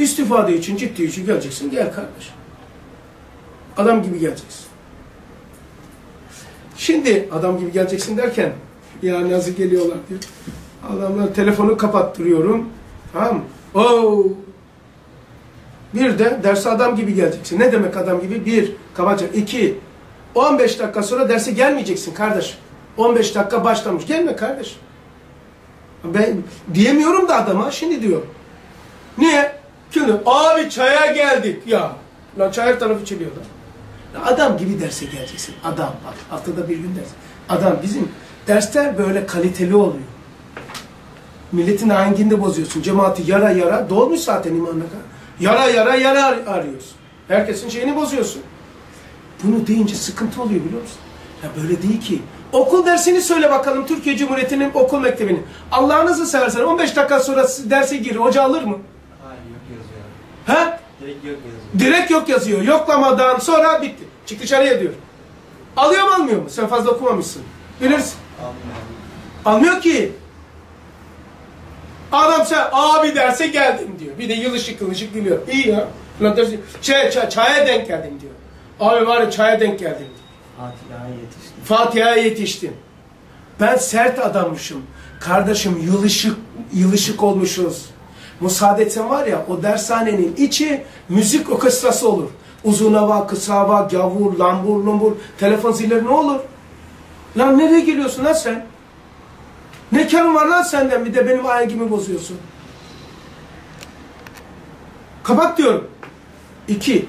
İstifade için, ciddi için geleceksin. Gel kardeş. Adam gibi geleceksin. Şimdi adam gibi geleceksin derken ya nasıl geliyorlar diyor. Adamlar telefonu kapattırıyorum. Tamam mı? Oo. Bir de derse adam gibi geleceksin. Ne demek adam gibi? Bir, kabaca. iki 15 dakika sonra derse gelmeyeceksin kardeş. 15 dakika başlamış. Gelme kardeş. Ben diyemiyorum da adama şimdi diyor. Niye? Çünkü abi çaya geldik ya. Lan çay her tarafı içiliyor da. Adam gibi derse geleceksin. Adam bak haftada bir gün ders. Adam bizim dersler böyle kaliteli oluyor. Milletin ahengini de bozuyorsun. Cemaati yara yara dolmuş zaten imanla. Yara yara yara ar- arıyorsun. Herkesin şeyini bozuyorsun. Bunu deyince sıkıntı oluyor biliyor musun? Ya böyle değil ki. Okul dersini söyle bakalım Türkiye Cumhuriyeti'nin okul mektebini. Allah'ınızı seversen 15 dakika sonra derse gir. Hoca alır mı? Hayır. He? Direkt yok yazıyor. Direkt yok yazıyor. Yoklamadan sonra bitti. Çık dışarıya diyor. Alıyor mu almıyor mu? Sen fazla okumamışsın. Bilirsin. Almıyorum. Almıyor ki. Adam sen abi derse geldim diyor. Bir de yılışık yılışık gülüyor. İyi ya. Lan dersi, çay, çay, çaya denk geldim diyor. Abi var ya çaya denk geldim diyor. Fatiha'ya yetiştim. Fatiha'ya yetiştim. Ben sert adammışım. Kardeşim yılışık, yılışık olmuşuz. Müsaade etsen var ya o dershanenin içi müzik orkestrası olur. Uzun hava, kısa hava, gavur, lambur, lumbur, telefon zilleri ne olur? Lan nereye geliyorsun lan sen? Ne karın var lan senden bir de benim ahengimi bozuyorsun. Kapat diyorum. İki,